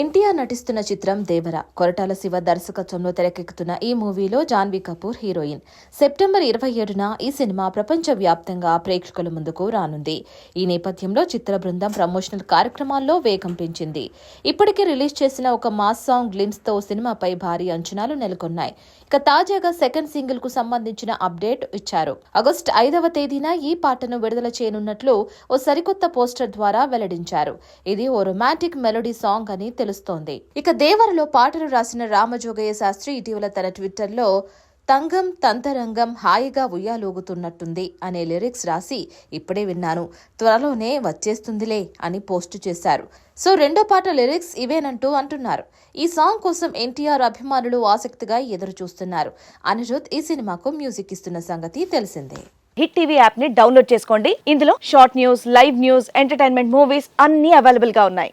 ఎన్టీఆర్ నటిస్తున్న చిత్రం దేవర. కొరటాల శివ దర్శకత్వంలో తెరకెక్కుతున్న ఈ మూవీలో జాన్వీ కపూర్ హీరోయిన్. సెప్టెంబర్ ఇరవై ఏడున ఈ సినిమా ప్రపంచ వ్యాప్తంగా ప్రేక్షకుల ముందుకు రానుంది. ఈ నేపథ్యంలో చిత్ర బృందం ప్రమోషనల్ కార్యక్రమాల్లో వేగం పెంచింది. ఇప్పటికే రిలీజ్ చేసిన ఒక మాస్ సాంగ్ గ్లిమ్స్తో సినిమాపై భారీ అంచనాలు నెలకొన్నాయి. ఇక తాజాగా సెకండ్ సింగిల్కు సంబంధించిన అప్డేట్ ఇచ్చారు. ఆగస్టు ఐదవ తేదీన ఈ పాటను విడుదల చేయనున్నట్లు ఓ సరికొత్త పోస్టర్ ద్వారా వెల్లడించారు. ఇది ఓ రొమాంటిక్ మెలోడీ సాంగ్ అని తెలుస్తోంది. ఇక దేవరలో పాటలు రాసిన రామజోగయ్య శాస్త్రి ఇటీవల తన ట్విట్టర్లో తంగం తంతరంగం హాయిగా ఉయ్యాలూగుతున్నట్టుంది అనే లిరిక్స్ రాసి ఇప్పుడే విన్నాను. త్వరలోనే వచ్చేస్తుందిలే అని పోస్టు చేశారు. సో రెండో పాట లిరిక్స్ ఇవేనంటూ అంటున్నారు. ఈ సాంగ్ కోసం ఎన్టీఆర్ అభిమానులు ఆసక్తిగా ఎదురు చూస్తున్నారు అనిరుద్ ఈ సినిమాకు మ్యూజిక్ ఇస్తున్న సంగతి తెలిసిందే. హిట్ టీవీ యాప్ని డౌన్లోడ్ చేసుకోండి. ఇందులో short news live news entertainment movies అన్ని అవైలబుల్గా ఉన్నాయి.